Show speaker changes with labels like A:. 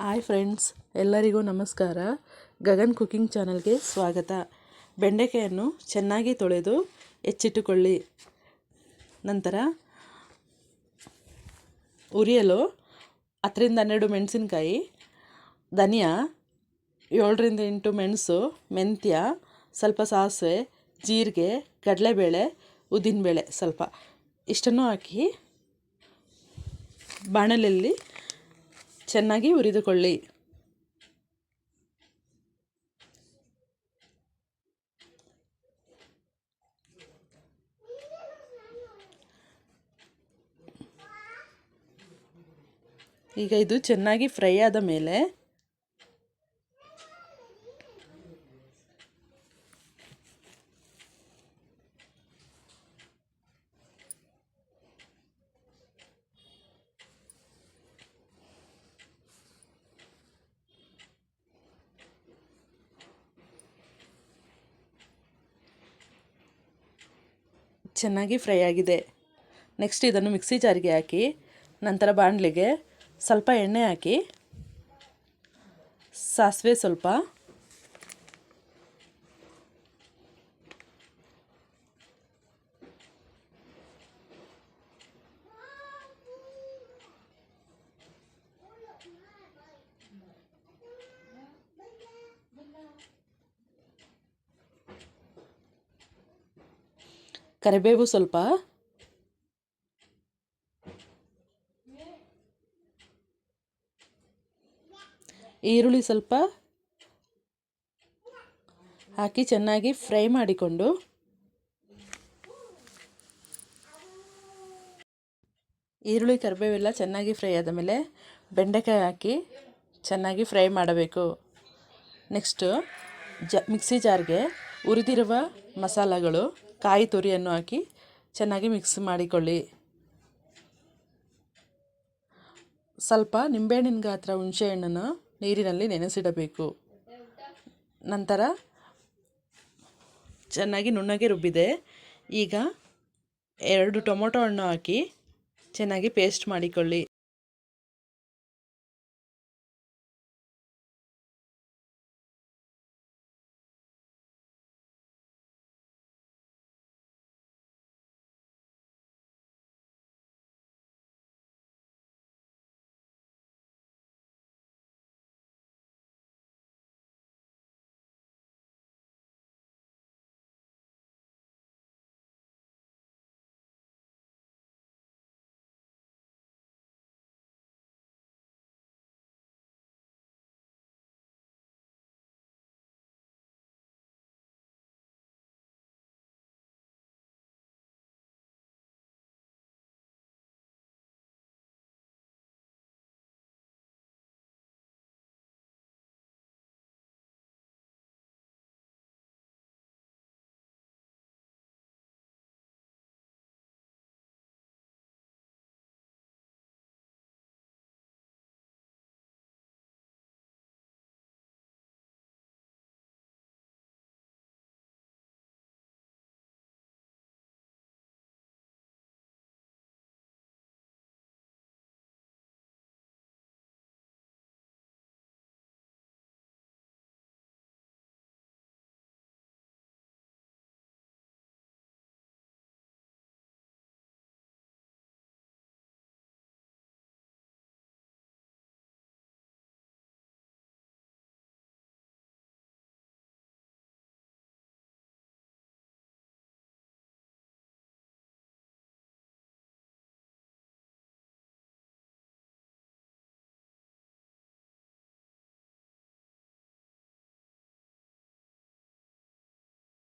A: Hi friends, ಎಲ್ಲರಿಗೂ ನಮಸ್ಕಾರ. Gagan cooking ಚಾನಲ್ಗೆ ಸ್ವಾಗತ. ಬೆಂಡೆಕಾಯನ್ನು ಚೆನ್ನಾಗಿ ತೊಳೆದು ಹೆಚ್ಚಿಟ್ಟುಕೊಳ್ಳಿ ನಂತರ ಉರಿಯಲು ಹತ್ತರಿಂದ ಹನ್ನೆರಡು ಮೆಣಸಿನಕಾಯಿ, ಧನಿಯಾ, ಏಳರಿಂದ ಎಂಟು ಮೆಣಸು, ಮೆಂತ್ಯ, ಸ್ವಲ್ಪ ಸಾಸಿವೆ, ಜೀರಿಗೆ, ಕಡಲೆಬೇಳೆ, ಉದ್ದಿನಬೇಳೆ ಸ್ವಲ್ಪ. ಇಷ್ಟನ್ನು ಹಾಕಿ ಬಾಣಲೆಯಲ್ಲಿ ಚೆನ್ನಾಗಿ ಹುರಿದುಕೊಳ್ಳಿ. ಈಗ ಇದು ಚೆನ್ನಾಗಿ ಫ್ರೈ ಆದ ಮೇಲೆ ಚೆನ್ನಾಗಿ ಫ್ರೈ ಆಗಿದೆ. ನೆಕ್ಸ್ಟ್ ಇದನ್ನು ಮಿಕ್ಸಿ ಜಾರಿಗೆ ಹಾಕಿ, ನಂತರ ಬಾಣಲಿಗೆ ಸ್ವಲ್ಪ ಎಣ್ಣೆ ಹಾಕಿ, ಸಾಸಿವೆ ಸ್ವಲ್ಪ ಕರಿಬೇವು ಸ್ವಲ್ಪ. ಈರುಳ್ಳಿ ಸ್ವಲ್ಪ ಹಾಕಿ ಚೆನ್ನಾಗಿ ಫ್ರೈ ಮಾಡಿಕೊಂಡು. ಈರುಳ್ಳಿ ಕರಿಬೇವೆಲ್ಲ ಚೆನ್ನಾಗಿ ಫ್ರೈ ಆದ ಮೇಲೆ ಬೆಂಡೆಕಾಯಿ ಹಾಕಿ ಚೆನ್ನಾಗಿ ಫ್ರೈ ಮಾಡಬೇಕು. ನೆಕ್ಸ್ಟು ಜ, ಮಿಕ್ಸಿ ಜಾರ್ಗೆ ಉರಿದಿರುವ ಮಸಾಲಗಳು. ಕಾಯಿ ತುರಿಯನ್ನು ಹಾಕಿ ಚೆನ್ನಾಗಿ ಮಿಕ್ಸ್ ಮಾಡಿಕೊಳ್ಳಿ. ಸ್ವಲ್ಪ ನಿಂಬೆಹಣ್ಣಿನ ಗಾತ್ರ ಹುಣಸೆಹಣ್ಣನ್ನು ನೀರಿನಲ್ಲಿ ನೆನೆಸಿಡಬೇಕು. ನಂತರ ಚೆನ್ನಾಗಿ ನುಣ್ಣಗೆ ರುಬ್ಬಿದೆ. ಈಗ ಎರಡು ಟೊಮೊಟೊ ಹಣ್ಣು ಹಾಕಿ ಚೆನ್ನಾಗಿ ಪೇಸ್ಟ್ ಮಾಡಿಕೊಳ್ಳಿ.